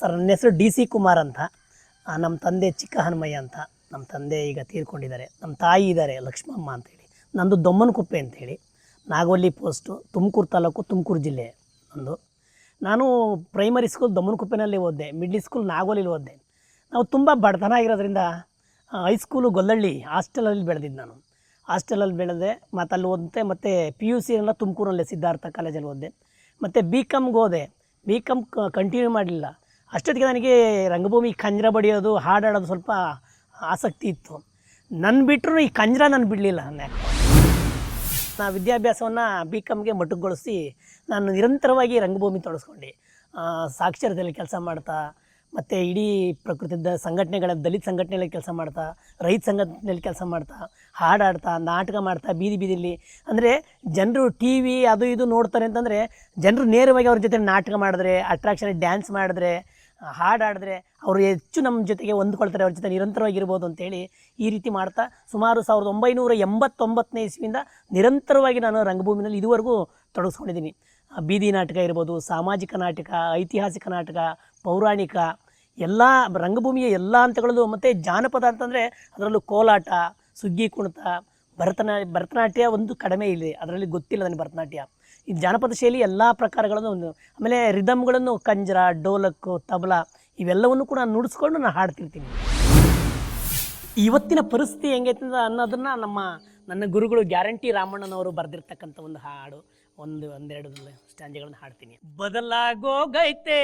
Sir, ನನ್ನ ಹೆಸರು D C Kumar ಅಂತ. ನಮ್ಮ ತಂದೆ ಚಿಕ್ಕ ಹನುಮಯ್ಯ ಅಂತ. ನಮ್ಮ ತಂದೆ ಈಗ ತೀರ್ಕೊಂಡಿದ್ದಾರೆ. ನಮ್ಮ ತಾಯಿ ಇದ್ದಾರೆ, ಲಕ್ಷ್ಮಮ್ಮ ಅಂತೇಳಿ ನಂದು ದೊಮ್ಮನಕುಪ್ಪೆ ಅಂತೇಳಿ ನಾಗವಲ್ಲಿ ಪೋಸ್ಟು, ತುಮಕೂರು ತಾಲೂಕು, ತುಮಕೂರು ಜಿಲ್ಲೆ ನಂದು. ನಾನು ಪ್ರೈಮರಿ ಸ್ಕೂಲ್ ದೊಮ್ಮನಕುಪ್ಪೆನಲ್ಲಿ ಓದಿದೆ ಮಿಡ್ಲ್ ಸ್ಕೂಲ್ ನಾಗೋಲಿಲಿ ಓದಿದೆ. ನಾವು ತುಂಬ ಬಡತನ ಆಗಿರೋದ್ರಿಂದ ಹೈಸ್ಕೂಲು ಗೊಲ್ಲಳ್ಳಿ ಹಾಸ್ಟೆಲಲ್ಲಿ ಬೆಳೆದಿದ್ದು ನಾನು. ಹಾಸ್ಟೆಲಲ್ಲಿ ಬೆಳೆದೆ ಮತ್ತು ಅಲ್ಲಿ ಓದಿದೆ, ಮತ್ತು ಪಿ ಯು ಸಿ ಎಲ್ಲ ತುಮಕೂರಲ್ಲೇ ಸಿದ್ಧಾರ್ಥ ಕಾಲೇಜಲ್ಲಿ ಓದಿದೆ. ಮತ್ತು ಬಿ ಕಾಮ್ಗೆ ಹೋದೆ. ಬಿ ಕಾಮ್ ಕಂಟಿನ್ಯೂ ಮಾಡಲಿಲ್ಲ ಅಷ್ಟೊತ್ತಿಗೆ ನನಗೆ ರಂಗಭೂಮಿ ಕಂಜ್ರ ಬಡಿಯೋದು, ಹಾಡಾಡೋದು ಸ್ವಲ್ಪ ಆಸಕ್ತಿ ಇತ್ತು. ನನ್ನ ಬಿಟ್ಟರು ಈ ಕಂಜ್ರ ನಾನು ಬಿಡಲಿಲ್ಲ ನಾನು ಯಾಕೆ ನಾ ವಿದ್ಯಾಭ್ಯಾಸವನ್ನು ಬಿ ಕಾಮ್ಗೆ ಮಟ್ಟುಗೊಳಿಸಿ ನಾನು ನಿರಂತರವಾಗಿ ರಂಗಭೂಮಿ ತೊಡಸ್ಕೊಂಡೆ. ಸಾಕ್ಷರತೆಯಲ್ಲಿ ಕೆಲಸ ಮಾಡ್ತಾ, ಮತ್ತು ಇಡೀ ಪ್ರಕೃತಿದ ಸಂಘಟನೆಗಳ, ದಲಿತ ಸಂಘಟನೆಗಳಲ್ಲಿ ಕೆಲಸ ಮಾಡ್ತಾ, ರೈತ ಸಂಘಟನೆಯಲ್ಲಿ ಕೆಲಸ ಮಾಡ್ತಾ, ಹಾಡಾಡ್ತಾ, ನಾಟಕ ಮಾಡ್ತಾ, ಬೀದಿ ಬೀದಿಲಿ. ಅಂದರೆ ಜನರು ಟಿ ವಿ ಅದು ಇದು ನೋಡ್ತಾರೆ ಅಂತಂದರೆ ಜನರು ನೇರವಾಗಿ ಅವ್ರ ಜೊತೆ ನಾಟಕ ಮಾಡಿದ್ರೆ ಅಟ್ರಾಕ್ಷನ್ ಡ್ಯಾನ್ಸ್ ಮಾಡಿದ್ರೆ ಹಾಡಾಡಿದ್ರೆ ಅವರು ಹೆಚ್ಚು ನಮ್ಮ ಜೊತೆಗೆ ಹೊಂದ್ಕೊಳ್ತಾರೆ, ಅವ್ರ ಜೊತೆ ನಿರಂತರವಾಗಿರ್ಬೋದು ಅಂತೇಳಿ ಈ ರೀತಿ ಮಾಡ್ತಾ ಸುಮಾರು ಸಾವಿರದ ಒಂಬೈನೂರ ಎಂಬತ್ತೊಂಬತ್ತನೇ ಇಸ್ವಿಯಿಂದ ನಿರಂತರವಾಗಿ ನಾನು ರಂಗಭೂಮಿನಲ್ಲಿ ಇದುವರೆಗೂ ತೊಡಗಿಸ್ಕೊಂಡಿದ್ದೀನಿ. ಬೀದಿ ನಾಟಕ ಇರ್ಬೋದು, ಸಾಮಾಜಿಕ ನಾಟಕ, ಐತಿಹಾಸಿಕ ನಾಟಕ, ಪೌರಾಣಿಕ, ಎಲ್ಲ ರಂಗಭೂಮಿಯ ಎಲ್ಲ ಹಂತಗಳಲ್ಲೂ ಮತ್ತು ಜಾನಪದ ಅಂತಂದರೆ ಅದರಲ್ಲೂ ಕೋಲಾಟ, ಸುಗ್ಗಿ ಕುಣಿತ ಭರತನಾ, ಭರತನಾಟ್ಯ ಒಂದು ಕಡಿಮೆ ಇದೆ. ಅದರಲ್ಲಿ ಗೊತ್ತಿಲ್ಲ ನನಗೆ ಭರತನಾಟ್ಯ. ಈ ಜಾನಪದ ಶೈಲಿ ಎಲ್ಲ ಪ್ರಕಾರಗಳನ್ನು ಒಂದು, ಆಮೇಲೆ ರಿದಮ್ಗಳನ್ನು ಕಂಜರ ಡೋಲಕ್ಕು ತಬಲ ಇವೆಲ್ಲವನ್ನು ಕೂಡ ನುಡಿಸ್ಕೊಂಡು ನಾನು ಹಾಡ್ತಿರ್ತೀನಿ. ಇವತ್ತಿನ ಪರಿಸ್ಥಿತಿ ಹೆಂಗೈತೆ ಅನ್ನೋದನ್ನ ನಮ್ಮ, ನನ್ನ ಗುರುಗಳು ಗ್ಯಾರಂಟಿ ರಾಮಣ್ಣನವರು ಬರೆದಿರ್ತಕ್ಕಂಥ ಒಂದು ಹಾಡು, ಒಂದು, ಒಂದೆರಡು ಸ್ಟ್ಯಾಂಜಗಳನ್ನು ಹಾಡ್ತೀನಿ. ಬದಲಾಗೋಗೈತೆ,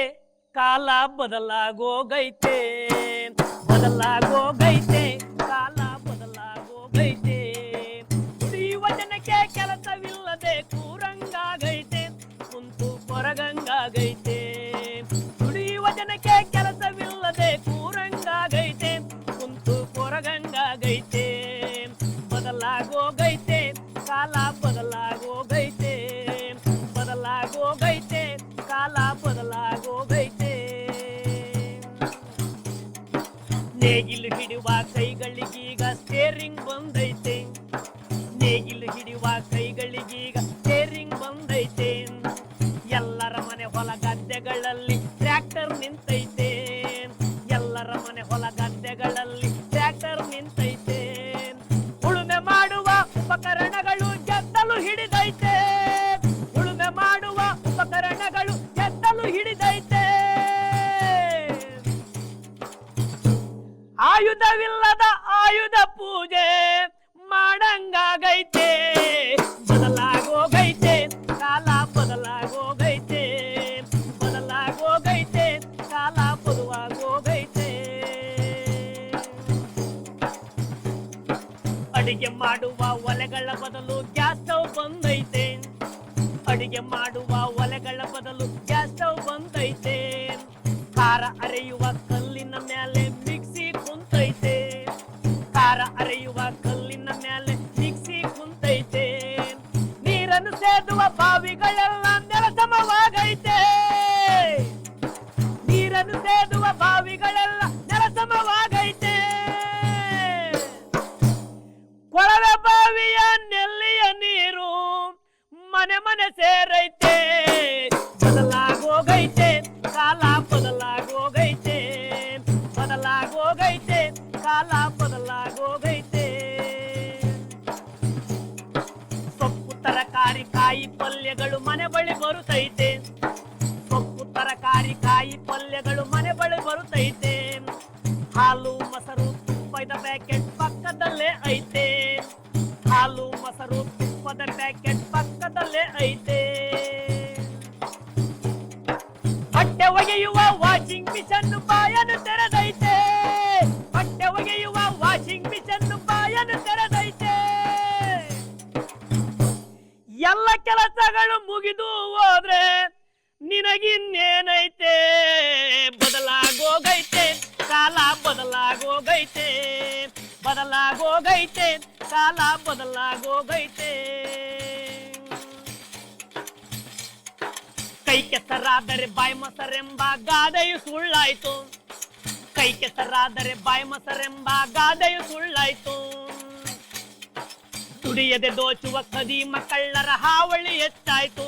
ಕಾಲ ಬದಲಾಗೋಗೈತೆ ಬದಲಾಗೋಗೈತೆ. ಕುಂತು ಕೊರಗಂಗಾಗೈತೆ ದುಡಿಯುವ ಜನಕ್ಕೆ ಕೆಲಸವಿಲ್ಲದೆ ಕೂರಂಗಾಗೈತೆ. ಕುಂತು ಕೊರಗಂಗಾಗೈತೆ. ಬದಲಾಗೋಗೈತೆ, ಕಾಲ ಬದಲಾಗೋಗೈತೆ. ಬದಲಾಗೋಗೈತೆ, ಕಾಲ ಬದಲಾಗೋಗೈತೆ. ನೇಗಿಲು ಹಿಡುವ ಕೈಗಳಿಗೀಗ ಸ್ಟೇರಿಂಗ್ ಬಂದೈತೆ ಅಡಿಗೆ ಮಾಡುವ ಒಲೆಗಳ ಬದಲು ಗ್ಯಾಸ್ ಸ್ಟವ್ ಬಂದೈತೆ. ಅಡಿಗೆ ಮಾಡುವ ಒಲೆಗಳ ಬದಲು ಗ್ಯಾಸ್ ಸ್ಟವ್ ಬಂದೈತೆ. ಖಾರ ಅರೆಯುವ ಕಲ್ಲಿನ ಮೇಲೆ ಮಿಕ್ಸಿ ಕುಂತೈತೆ. ಖಾರ ಅರೆಯುವ ಕಲ್ಲಿನ ಮೇಲೆ ಮಿಕ್ಸಿ ಕುಂತೈತೆ. ನೀರನ್ನು ಸೇದುವ ಬಾವಿಗಳೆಲ್ಲ ಪಲ್ಯಗಳು ಮನೆ ಬಳಿ ಬರುತ್ತೈತೆ ಸೊಪ್ಪು, ತರಕಾರಿ, ಕಾಯಿ ಪಲ್ಯಗಳು ಮನೆ ಬಳಿ ಬರುತ್ತೈತೆ ಹಾಲು, ಮೊಸರು, ತುಪ್ಪದ ಪ್ಯಾಕೆಟ್ ಪಕ್ಕದಲ್ಲೇ ಐತೆ. ಹಾಲು, ಮೊಸರು, ತುಪ್ಪದ ಪ್ಯಾಕೆಟ್ ಪಕ್ಕದಲ್ಲೇ ಐತೆ. ಬಟ್ಟೆ ಒಗೆಯುವ ವಾಷಿಂಗ್ ಮಿಷನ್ ಬಾಯನ್ನು ಕೆಲಸಗಳು ಮುಗಿದು ಹೋದ್ರೆ ನಿನಗಿನ್ನೇನೈತೆ? ಬದಲಾಗೋಗೈತೆ ಕಾಲ ಬದಲಾಗೋಗೈತೆ ಬದಲಾಗೋಗೈತೆ ಕಾಲ ಬದಲಾಗೋಗೈತೆ. ಕೈ ಕೆಸರಾದರೆ ಬಾಯಿ ಮೊಸರೆಂಬ ಗಾದೆಯು ಸುಳ್ಳಾಯ್ತು. ಕೈ ಕೆಸರಾದರೆ ಬಾಯಿ ಮೊಸರೆಂಬ ಗಾದೆಯು ಸುಳ್ಳಾಯ್ತು. ದುಡಿಯದೆ ದೋಚುವ ಖದೀಮ ಕಳ್ಳರ ಹಾವಳಿ ಹೆಚ್ಚಾಯ್ತು.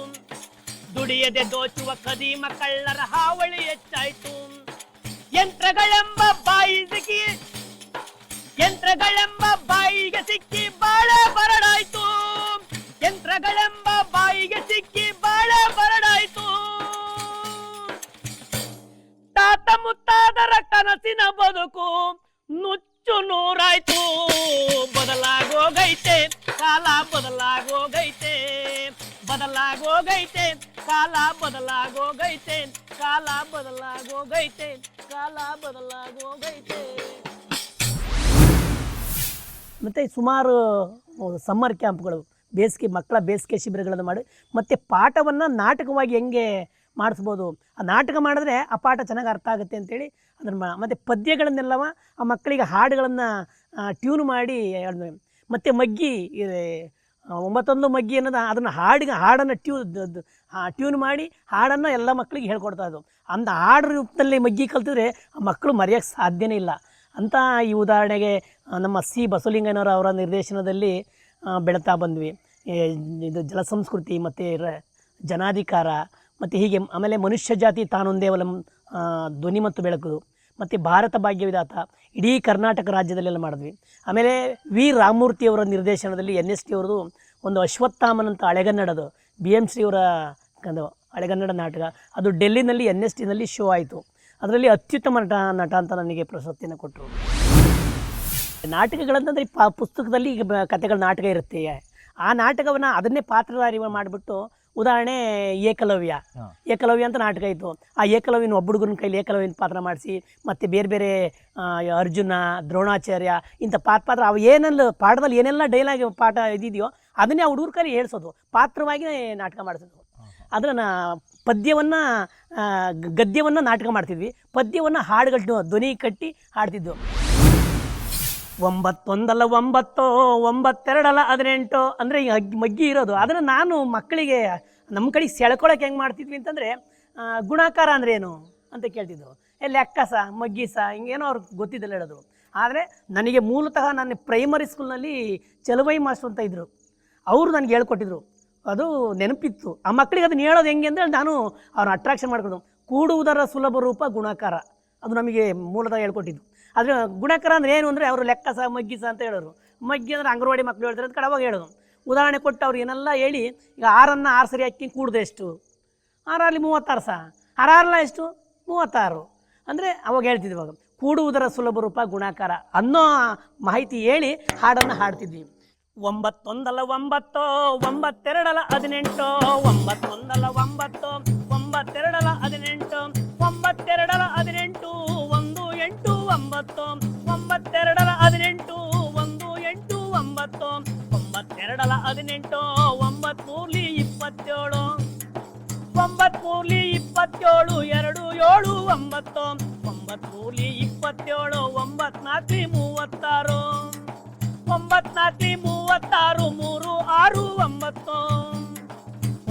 ದುಡಿಯದೆ ದೋಚುವ ಖದೀಮ ಕಳ್ಳರ ಹಾವಳಿ ಹೆಚ್ಚಾಯ್ತು. ಯಂತ್ರಗಳೆಂಬ ಬಾಯಿ ಸಿಕ್ಕಿ, ಯಂತ್ರಗಳೆಂಬ ಬಾಯಿಗೆ ಸಿಕ್ಕಿ ಬಾಳೆ ಬರಡಾಯ್ತು ಬದಲಾಗೋಗೈತೆ ಕಾಲ ಬದಲಾಗೋಗೈತೆ ಕಾಲ ಬದಲಾಗೋಗೈತೆ ಕಾಲ ಬದಲಾಗೋಗೈತೆ ಮತ್ತು ಸುಮಾರು ಸಮ್ಮರ್ ಕ್ಯಾಂಪ್ಗಳು ಬೇಸಿಗೆ, ಮಕ್ಕಳ ಬೇಸಿಗೆ ಶಿಬಿರಗಳನ್ನು ಮಾಡಿ, ಮತ್ತು ಪಾಠವನ್ನು ನಾಟಕವಾಗಿ ಹೆಂಗೆ ಮಾಡಿಸ್ಬೋದು ಆ ನಾಟಕ ಮಾಡಿದ್ರೆ ಆ ಪಾಠ ಚೆನ್ನಾಗಿ ಅರ್ಥ ಆಗುತ್ತೆ ಅಂತೇಳಿ ಅದನ್ನು ಮತ್ತು ಪದ್ಯಗಳನ್ನೆಲ್ಲವ ಆ ಮಕ್ಕಳಿಗೆ ಹಾಡುಗಳನ್ನು ಟ್ಯೂನ್ ಮಾಡಿ. ಮತ್ತು ಮಗ್ಗಿ ಒಂಬತ್ತೊಂದು ಮಗ್ಗಿ ಅನ್ನೋದು ಅದನ್ನು ಹಾಡಿಗೆ, ಹಾಡನ್ನು ಟ್ಯೂನ್ ಟ್ಯೂನ್ ಮಾಡಿ ಹಾಡನ್ನು ಎಲ್ಲ ಮಕ್ಕಳಿಗೆ ಹೇಳ್ಕೊಡ್ತಾ ಇದ್ದವು. ಅಂದ ಹಾಡು ರೂಪದಲ್ಲಿ ಮಗ್ಗಿ ಕಲ್ತಿದ್ರೆ ಆ ಮಕ್ಕಳು ಮರೆಯೋಕ್ಕೆ ಸಾಧ್ಯನೇ ಇಲ್ಲ. ಅಂತ ಈ ಉದಾಹರಣೆಗೆ ನಮ್ಮ ಸಿ ಬಸವಲಿಂಗನವರ ಅವರ ನಿರ್ದೇಶನದಲ್ಲಿ ಬೆಳೀತಾ ಬಂದ್ವಿ. ಇದು ಜಲ ಸಂಸ್ಕೃತಿ ಮತ್ತು ರ, ಜನಾಧಿಕಾರ ಮತ್ತು ಹೀಗೆ ಆಮೇಲೆ ಮನುಷ್ಯ ಜಾತಿ ತಾನೊಂದೇ ಅವಲಂ ಧ್ವನಿ ಮತ್ತು ಬೆಳಕು ಮತ್ತು ಭಾರತ ಭಾಗ್ಯ ವಿಧಾತ ಇಡೀ ಕರ್ನಾಟಕ ರಾಜ್ಯದಲ್ಲೆಲ್ಲ ಮಾಡಿದ್ವಿ. ಆಮೇಲೆ ವಿ. ರಾಮಮೂರ್ತಿಯವರ ನಿರ್ದೇಶನದಲ್ಲಿ ಎನ್ ಎಸ್ ಟಿ ಅವ್ರದ್ದು ಒಂದು ಅಶ್ವತ್ಥಾಮನಂತ ಹಳೆಗನ್ನಡದು ಬಿ ಎಂ ಅವರ ಒಂದು ಹಳೆಗನ್ನಡ ನಾಟಕ. ಅದು ಡೆಲ್ಲಿನಲ್ಲಿ, ಎನ್ ಎಸ್ ಟಿನಲ್ಲಿ ಶೋ ಆಯಿತು. ಅದರಲ್ಲಿ ಅತ್ಯುತ್ತಮ ನಟ ನಟ ಅಂತ ನನಗೆ ಪ್ರಶಸ್ತಿಯನ್ನು ಕೊಟ್ಟರು ನಾಟಕಗಳಂತಂದರೆ ಪಾ, ಪುಸ್ತಕದಲ್ಲಿ ಈಗ ಕಥೆಗಳ ನಾಟಕ ಇರುತ್ತೆ. ಆ ನಾಟಕವನ್ನು ಅದನ್ನೇ ಪಾತ್ರಧಾರಿ ಮಾಡಿಬಿಟ್ಟು ಉದಾಹರಣೆ ಏಕಲವ್ಯ. ಏಕಲವ್ಯ ಅಂತ ನಾಟಕ ಇತ್ತು. ಆ ಏಕಲವ್ಯನ ಒಬ್ಬ ಹುಡುಗನ ಕೈಲಿ ಏಕಲವ್ಯನ ಪಾತ್ರ ಮಾಡಿಸಿ ಮತ್ತು ಬೇರೆ ಬೇರೆ ಅರ್ಜುನ ದ್ರೋಣಾಚಾರ್ಯ ಇಂಥ ಪಾತ್ರ ಪಾತ್ರ ಅವು ಏನೆಲ್ಲ ಪಾಠದಲ್ಲಿ ಏನೆಲ್ಲ ಡೈಲಾಗ್ ಪಾಠ ಇದಿದೆಯೋ ಅದನ್ನೇ ಆ ಹುಡುಗರ ಕೈಲಿ ಹೇಳ್ಸೋದು. ಪಾತ್ರವಾಗಿ ನಾಟಕ ಮಾಡಿಸೋದು. ಅದನ್ನು ಪದ್ಯವನ್ನು ಗದ್ಯವನ್ನು ನಾಟಕ ಮಾಡ್ತಿದ್ವಿ. ಪದ್ಯವನ್ನು ಹಾಡುಗಳು ಧ್ವನಿ ಕಟ್ಟಿ ಹಾಡ್ತಿದ್ವು ಒಂಬತ್ತೊಂದಲ್ಲ ಒಂಬತ್ತು, ಒಂಬತ್ತೆರಡಲ್ಲ ಹದಿನೆಂಟು, ಅಂದರೆ ಈಗ ಮಗ್ಗಿ ಇರೋದು. ಅದನ್ನು ನಾನು ಮಕ್ಕಳಿಗೆ ನಮ್ಮ ಕಡೆಗೆ ಸೆಳ್ಕೊಳಕ್ಕೆ ಹೆಂಗೆ ಮಾಡ್ತಿದ್ವಿ ಅಂತಂದರೆ ಗುಣಾಕಾರ ಅಂದ್ರೆ ಏನು ಅಂತ ಕೇಳ್ತಿದ್ವು ಏ ಮಗ್ಗಿ ಮಗ್ಗಿಸ, ಹಿಂಗೇನೋ ಅವ್ರಿಗೆ ಗೊತ್ತಿದ್ದಲ್ಲ ಹೇಳೋದು. ಆದರೆ ನನಗೆ ಮೂಲತಃ ನನ್ನ ಪ್ರೈಮರಿ ಸ್ಕೂಲ್ನಲ್ಲಿ ಚಲುವೈ ಮಾಸ್ಟರ್ ಅಂತ ಇದ್ದರು ಅವರು ನನಗೆ ಹೇಳ್ಕೊಟ್ಟಿದ್ರು. ಅದು ನೆನಪಿತ್ತು. ಆ ಮಕ್ಕಳಿಗೆ ಅದನ್ನ ಹೇಳೋದು ಹೆಂಗೆ ಅಂದರೆ ನಾನು ಅವ್ರನ್ನ ಅಟ್ರಾಕ್ಷನ್ ಮಾಡ್ಕೊಳ್ತು ಕೂಡುವುದರ ಸುಲಭ ರೂಪ ಗುಣಾಕಾರ. ಅದು ನಮಗೆ ಮೂಲತಃ ಹೇಳ್ಕೊಟ್ಟಿದ್ದು. ಆದರೆ ಗುಣಕರ ಅಂದ್ರೆ ಏನು ಅಂದರೆ ಅವರು ಲೆಕ್ಕ ಸಹ ಮಗ್ಗಿ ಮಗ್ಗಿಸ ಅಂತ ಹೇಳೋರು. ಮಗ್ಗಿ ಅಂದರೆ ಅಂಗನವಾಡಿ ಮಕ್ಕಳು ಹೇಳ್ತಾರೆ ಅಂತ ಕಡವಾಗ ಹೇಳೋದು. ಉದಾಹರಣೆ ಕೊಟ್ಟು ಅವ್ರು ಏನೆಲ್ಲ ಹೇಳಿ, ಈಗ ಆರನ್ನು ಆರು ಸರಿ ಅಕ್ಕಿ ಕೂಡ್ದೆ ಎಷ್ಟು? ಆರಲ್ಲಿ ಮೂವತ್ತಾರು ಸಹ. ಆರಾರಲ್ಲ ಎಷ್ಟು? ಮೂವತ್ತಾರು. ಅಂದರೆ ಅವಾಗ ಹೇಳ್ತಿದ್ವಿ ಅವಾಗ ಕೂಡುವುದರ ಸುಲಭ ರೂಪ ಗುಣಾಕಾರ ಅನ್ನೋ ಮಾಹಿತಿ ಹೇಳಿ ಹಾಡನ್ನು ಹಾಡ್ತಿದ್ವಿ. ಒಂಬತ್ತೊಂದಲ್ಲ ಒಂಬತ್ತೋ ಒಂಬತ್ತೆರಡಲ್ಲ ಹದಿನೆಂಟು ಒಂಬತ್ತೊಂದಲ್ಲ ಒಂಬತ್ತು ಒಂಬತ್ತೆರಡಲ್ಲ ಹದಿನೆಂಟು, ಒಂಬತ್ತೆರಡಲ ಒಂಬತ್ತೆರಡಲ ಹದಿನೆಂಟು ಒಂಬತ್ಮೂರ್ಲಿ ಇಪ್ಪತ್ತೇಳು ಒಂಬತ್ಮೂರ್ಲಿ ಇಪ್ಪತ್ತೇಳು ಎರಡು ಏಳು ಒಂಬತ್ತು ಒಂಬತ್ಮೂರ್ಲಿ ಇಪ್ಪತ್ತೇಳು ಒಂಬತ್ನಾಲ್ಕಲಿ ಮೂವತ್ತಾರು ಒಂಬತ್ನಾಲ್ಕಲಿ ಮೂವತ್ತಾರು ಮೂರು ಆರು ಒಂಬತ್ತು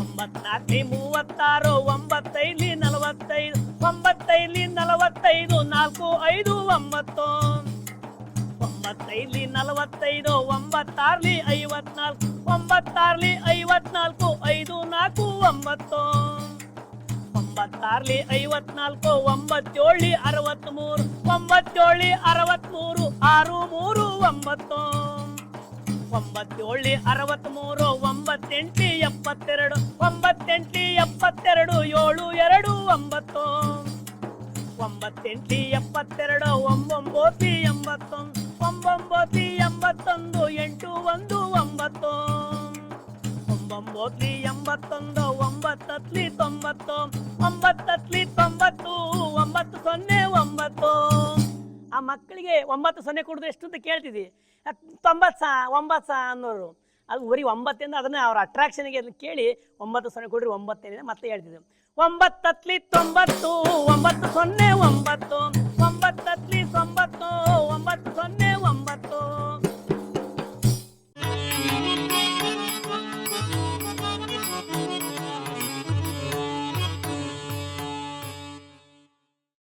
ಒಂಬತ್ನಾಲ್ಕಲಿ ಮೂವತ್ತಾರು ಒಂಬತ್ತೈದ್ಲಿ ನಲವತ್ತೈದು ಒಂಬತ್ತೈದ್ಲಿ ನಲವತ್ತೈದು ನಾಲ್ಕು ಐದು ಒಂಬತ್ತು ಒಂಬತ್ತೈದ್ಲಿ ನಲವತ್ತೈದು ಒಂಬತ್ತಾರ್ಲಿ ಐವತ್ನಾಲ್ಕು ಒಂಬತ್ತಾರ್ಲಿ ಐವತ್ನಾಲ್ಕು, ಐದು ನಾಲ್ಕು, ಒಂಬತ್ತು. ಒಂಬತ್ತಾರ್ಲಿ ಐವತ್ನಾಲ್ಕು ಒಂಬತ್ತೇಳಿ ಅರವತ್ಮೂರು ಒಂಬತ್ತೇಳಿ ಅರವತ್ಮೂರು ಆರು ಮೂರು ಒಂಬತ್ತು. ಒಂಬತ್ತೇಳಿ ಅರವತ್ಮೂರು ಒಂಬತ್ತೆಂಟು ಎಪ್ಪತ್ತೆರಡು ಒಂಬತ್ತೆಂಟು ಎಪ್ಪತ್ತೆರಡು, ಏಳು ಎರಡು, ಒಂಬತ್ತು. ಒಂಬತ್ತೆಂಟು ಎಪ್ಪತ್ತೆರಡು, ಒಂಬೊಂಬತ್ತು ಎಂಬತ್ತೊಂದು ಒಂಬೊಂಬತ್ತು ಎಂಬತ್ತೊಂದು, ಎಂಟು ಒಂದು, ಒಂಬತ್ತು. ಓದ್ಲಿ ಎಂಬತ್ತೊಂದು, ಒಂಬತ್ತತ್ಲಿ ತೊಂಬತ್ತು ಒಂಬತ್ತತ್ಲಿ ತೊಂಬತ್ತು, ಒಂಬತ್ತು ಸೊನ್ನೆ, ಒಂಬತ್ತು. ಆ ಮಕ್ಕಳಿಗೆ ಒಂಬತ್ತು ಸೊನ್ನೆ ಕೊಡುದು ಎಷ್ಟು ಅಂತ ಕೇಳ್ತಿದ್ವಿ ತೊಂಬತ್ತು ಸಾ, ಒಂಬತ್ತು ಸಾ ಅನ್ನೋರು. ಅದು ಬರೀ ಒಂಬತ್ತಿಂದ ಅದನ್ನು ಅವ್ರ ಅಟ್ರಾಕ್ಷನ್ಗೆ ಅದನ್ನು ಕೇಳಿ ಒಂಬತ್ತು ಸೊನ್ನೆ ಕೊಡ್ರಿ ಒಂಬತ್ತೇನಿದೆ ಮತ್ತೆ ಹೇಳ್ತಿದ್ವಿ ಒಂಬತ್ತತ್ಲಿ ತೊಂಬತ್ತು, ಒಂಬತ್ತು ಸೊನ್ನೆ, ಒಂಬತ್ತು. ಒಂಬತ್ತತ್ಲಿ ತೊಂಬತ್ತು, ಒಂಬತ್ತು ಸೊನ್ನೆ, ಒಂಬತ್ತು.